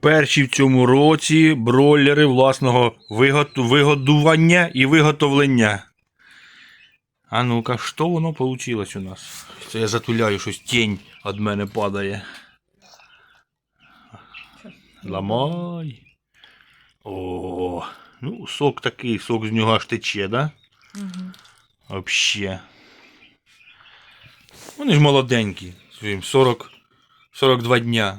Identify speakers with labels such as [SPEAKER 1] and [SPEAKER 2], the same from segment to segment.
[SPEAKER 1] Перші в цьому році бройлери власного вигодування і виготовлення. А ну-ка, що воно вийшло у нас? Це я затуляю, щось тінь від мене падає. Ламай. О, ну, сок такий, сок з нього аж тече, да?
[SPEAKER 2] Угу.
[SPEAKER 1] Вообще. Вони ж молоденькі. своїм 40, 42 дня.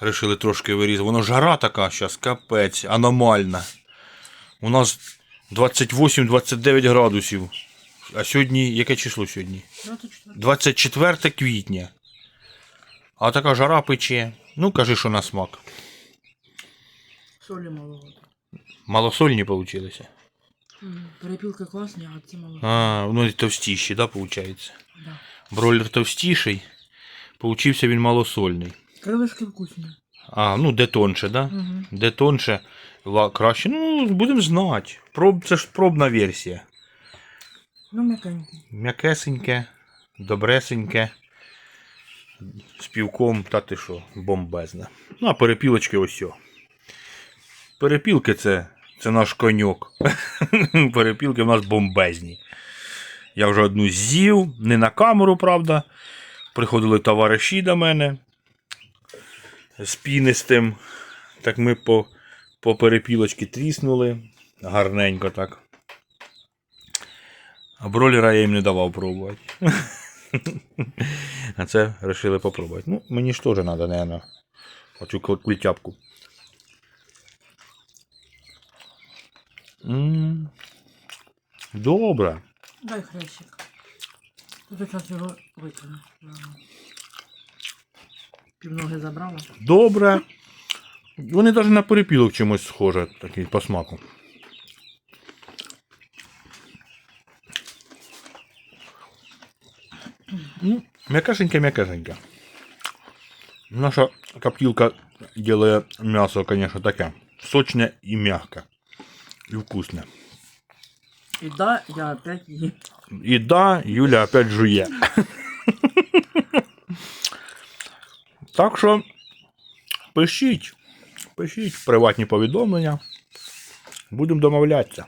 [SPEAKER 1] Решили трошки вирізати. Воно жара така зараз, капець, аномальна. У нас 28-29 градусів. А сьогодні, яке число сьогодні?
[SPEAKER 2] 24.
[SPEAKER 1] 24 квітня. А така жара пече. Ну, кажи, що на смак.
[SPEAKER 2] Солі маловато.
[SPEAKER 1] Малосольні получилися.
[SPEAKER 2] Перепілки класні, а ці маловато.
[SPEAKER 1] А, ну і товстіші, да, виходить?
[SPEAKER 2] Да.
[SPEAKER 1] Бройлер товстіший. Получився він малосольний.
[SPEAKER 2] Крилишки вкусні.
[SPEAKER 1] А, ну де тонше, да?
[SPEAKER 2] Угу.
[SPEAKER 1] Де тонше, ла- краще. Ну, будемо знати. Проб, це ж пробна версія.
[SPEAKER 2] Ну, м'якенькі.
[SPEAKER 1] М'якесеньке, добресеньке. З півком, та ти що, бомбезне. Ну, а перепілочки ось. о. Перепілки це, це наш коньок. Перепілки в нас бомбезні. Я вже одну з'їв, не на камеру, правда. Приходили товариші до мене з пінистим. Так ми по, по перепілочки тріснули. Гарненько так. А бролера я їм не давав пробувати. А це вирішили попробувати. Ну, мені ж теж треба, наверное, оцю кул- культяпку. Добре.
[SPEAKER 2] Дай хрещик. Тут якраз його викину. Півноги забрала.
[SPEAKER 1] Добре. Вони навіть на перепілок чимось схожі, такий по смаку. Ну, м'якашеньке, м'якашеньке. Наша коптилка делает мясо, конечно, таке. Сочне і мягке. І вкусне.
[SPEAKER 2] І да, я опять їм.
[SPEAKER 1] І да, Юля опять жує. Так що пишіть, пишіть приватні повідомлення. Будемо домовлятися.